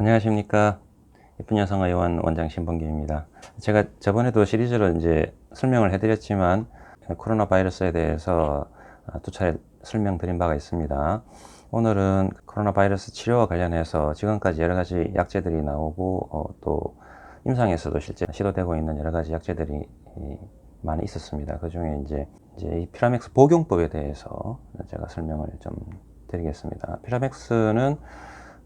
안녕하십니까. 예쁜 여성의 요원 원장 신봉기입니다. 제가 저번에도 시리즈로 이제 설명을 해드렸지만 코로나 바이러스에 대해서 두 차례 설명드린 바가 있습니다. 오늘은 코로나 바이러스 치료와 관련해서 지금까지 여러 가지 약제들이 나오고 어, 또 임상에서도 실제 시도되고 있는 여러 가지 약제들이 이, 많이 있었습니다. 그 중에 이제, 이제 이 피라맥스 복용법에 대해서 제가 설명을 좀 드리겠습니다. 피라맥스는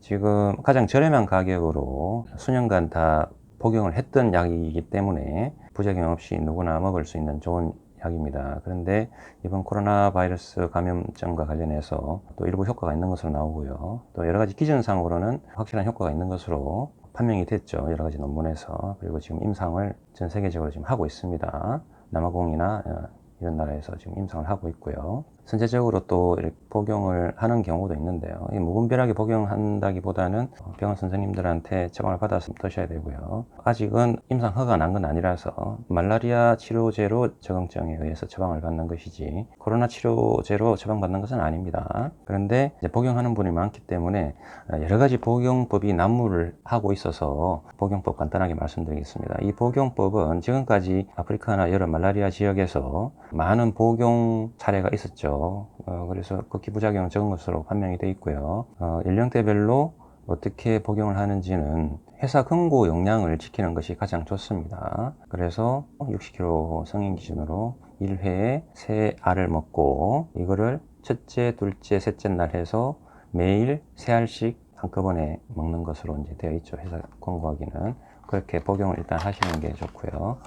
지금 가장 저렴한 가격으로 수년간 다 복용을 했던 약이기 때문에 부작용 없이 누구나 먹을 수 있는 좋은 약입니다. 그런데 이번 코로나 바이러스 감염증과 관련해서 또 일부 효과가 있는 것으로 나오고요. 또 여러 가지 기준상으로는 확실한 효과가 있는 것으로 판명이 됐죠. 여러 가지 논문에서. 그리고 지금 임상을 전 세계적으로 지금 하고 있습니다. 남아공이나 어, 이런 나라에서 지금 임상을 하고 있고요. 선제적으로 또 이렇게 복용을 하는 경우도 있는데요. 이 무분별하게 복용한다기보다는 병원 선생님들한테 처방을 받아서 드셔야 되고요. 아직은 임상 허가가 난 건 아니라서 말라리아 치료제로 적응증에 의해서 처방을 받는 것이지 코로나 치료제로 처방받는 것은 아닙니다. 그런데 복용하는 분이 많기 때문에 여러 가지 복용법이 난무를 하고 있어서 복용법 간단하게 말씀드리겠습니다. 이 복용법은 지금까지 아프리카나 여러 말라리아 지역에서 많은 복용 사례가 있었죠. 어, 그래서 그 기부작용은 적은 것으로 판명이 되어 있고요. 어, 연령대별로 어떻게 복용을 하는지는 회사 권고 용량을 지키는 것이 가장 좋습니다. 그래서 60kg 성인 기준으로 1회에 3알을 먹고 이거를 첫째, 둘째, 셋째 날 해서 매일 3알씩 한꺼번에 먹는 것으로 이제 되어 있죠. 회사 권고하기는. 그렇게 복용을 일단 하시는 게 좋고요.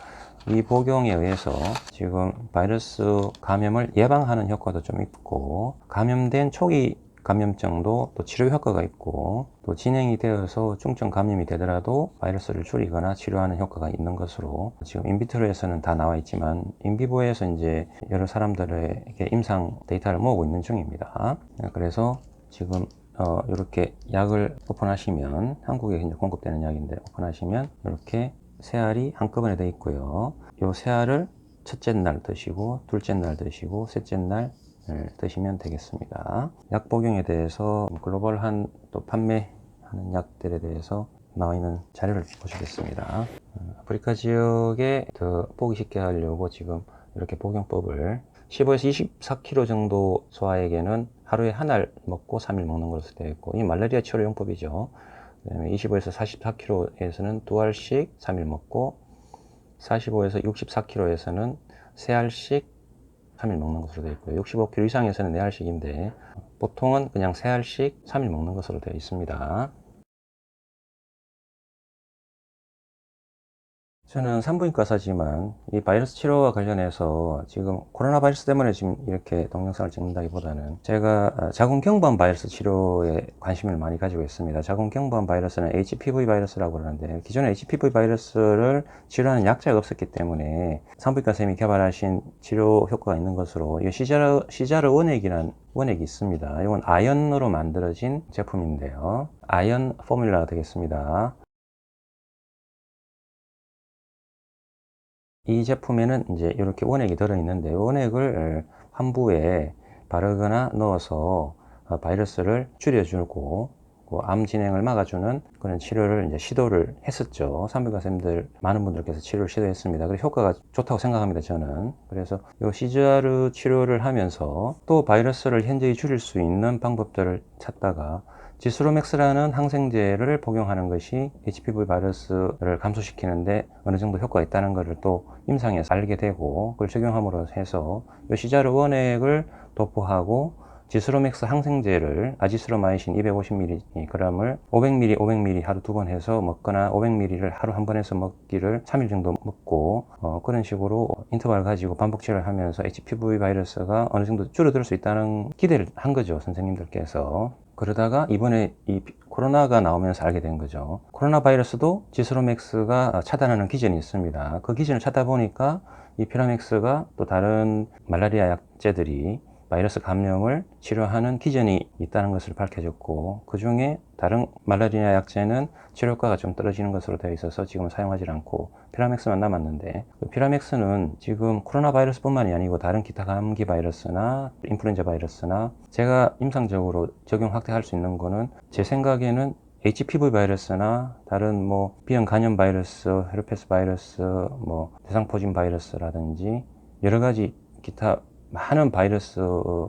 이 복용에 의해서 지금 바이러스 감염을 예방하는 효과도 좀 있고 감염된 초기 감염증도 또 치료 효과가 있고 또 진행이 되어서 중증 감염이 되더라도 바이러스를 줄이거나 치료하는 효과가 있는 것으로 지금 인비트로에서는 다 나와 있지만 인비보에서 이제 여러 사람들에게 임상 데이터를 모으고 있는 중입니다. 그래서 지금 어, 이렇게 약을 오픈하시면 한국에 이제 공급되는 약인데 오픈하시면 이렇게 세 알이 한꺼번에 되어 있고요. 이세 알을 첫째 날 드시고 둘째 날 드시고 셋째 날 드시면 되겠습니다. 약 복용에 대해서 글로벌한 또 판매하는 약들에 대해서 나와 있는 자료를 보시겠습니다. 어, 아프리카 지역에 더 보기 쉽게 하려고 지금 이렇게 복용법을 15에서 24kg 정도 소아에게는 하루에 한 알 먹고 3일 먹는 것으로 되어 있고 이 말라리아 치료 용법이죠. 그다음에 25에서 44kg에서는 두 알씩 3일 먹고 45에서 64kg에서는 세 알씩 3일 먹는 것으로 되어 있고요. 65kg 이상에서는 4알씩인데 보통은 그냥 세 알씩 3일 먹는 것으로 되어 있습니다. 저는 산부인과 사지만 이 바이러스 치료와 관련해서 지금 코로나 바이러스 때문에 지금 이렇게 동영상을 찍는다기보다는 제가 자궁경부암 바이러스 치료에 관심을 많이 가지고 있습니다. 자궁경부암 바이러스는 HPV 바이러스라고 그러는데 기존에 HPV 바이러스를 치료하는 약제가 없었기 때문에 산부인과 선생님이 개발하신 치료 효과가 있는 것으로 이 시자르, 시자르 원액이라는 원액이 있습니다. 이건 아연으로 만들어진 제품인데요. 아연 포뮬러가 되겠습니다. 이 제품에는 이제 이렇게 원액이 들어있는데 원액을 환부에 바르거나 넣어서 어, 바이러스를 줄여주고 그암 진행을 막아주는 그런 치료를 이제 시도를 했었죠. 산부인과 선생님들 많은 분들께서 치료를 시도했습니다. 그래서 효과가 좋다고 생각합니다. 저는 그래서 이 시즈아르 치료를 하면서 또 바이러스를 현저히 줄일 수 있는 방법들을 찾다가 지스로맥스라는 항생제를 복용하는 것이 HPV 바이러스를 감소시키는데 어느 정도 효과가 있다는 것을 또 임상에서 알게 되고 그걸 적용함으로 해서 이 시자르 원액을 도포하고 지스로맥스 항생제를 아지스로마이신 250mg을 500ml, 500ml 하루 두 번 해서 먹거나 500ml를 하루 한 번 해서 먹기를 3일 정도 먹고 어, 그런 식으로 인터벌 가지고 반복 치료를 하면서 HPV 바이러스가 어느 정도 줄어들 수 있다는 기대를 한 거죠 선생님들께서 그러다가 이번에 이 코로나가 나오면서 알게 된 거죠. 코로나 바이러스도 지스로맥스가 차단하는 기전이 있습니다. 그 기전을 찾다 보니까 이 피라맥스가 또 다른 말라리아 약제들이 바이러스 감염을 치료하는 기전이 있다는 것을 밝혀졌고 그 중에 다른 말라리아 약제는 치료 효과가 좀 떨어지는 것으로 되어 있어서 지금 사용하지 않고 피라맥스만 남았는데 그 피라맥스는 지금 코로나 바이러스 뿐만이 아니고 다른 기타 감기 바이러스나 인플루엔자 바이러스나 제가 임상적으로 적용 확대할 수 있는 거는 제 생각에는 HPV 바이러스나 다른 뭐 비형 간염 바이러스, 헤르페스 바이러스, 뭐 대상포진 바이러스라든지 여러 가지 기타 많은 바이러스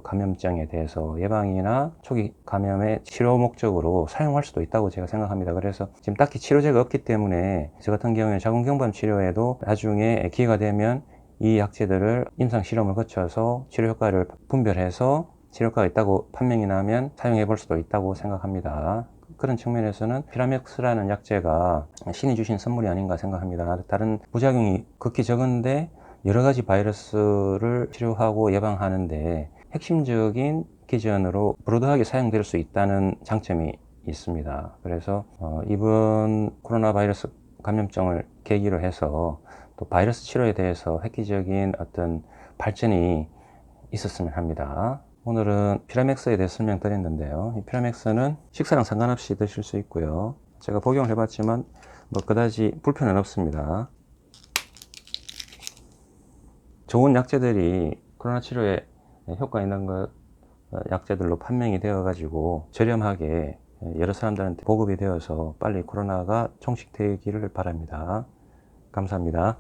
감염증에 대해서 예방이나 초기 감염의 치료 목적으로 사용할 수도 있다고 제가 생각합니다. 그래서 지금 딱히 치료제가 없기 때문에 저 같은 경우에 자궁경부암 치료에도 나중에 기회가 되면 이 약제들을 임상 실험을 거쳐서 치료 효과를 분별해서 치료 효과가 있다고 판명이 나면 사용해 볼 수도 있다고 생각합니다. 그런 측면에서는 피라맥스라는 약제가 신이 주신 선물이 아닌가 생각합니다. 다른 부작용이 극히 적은데 여러 가지 바이러스를 치료하고 예방하는데 핵심적인 기전으로 브로드하게 사용될 수 있다는 장점이 있습니다. 그래서 어, 이번 코로나 바이러스 감염증을 계기로 해서 또 바이러스 치료에 대해서 획기적인 어떤 발전이 있었으면 합니다. 오늘은 피라맥스에 대해 설명드렸는데요. 이 피라맥스는 식사랑 상관없이 드실 수 있고요. 제가 복용을 해봤지만 뭐 그다지 불편은 없습니다. 좋은 약제들이 코로나 치료에 효과 있는 것 어, 약제들로 판명이 되어 가지고 저렴하게 여러 사람들한테 보급이 되어서 빨리 코로나가 종식되기를 바랍니다. 감사합니다.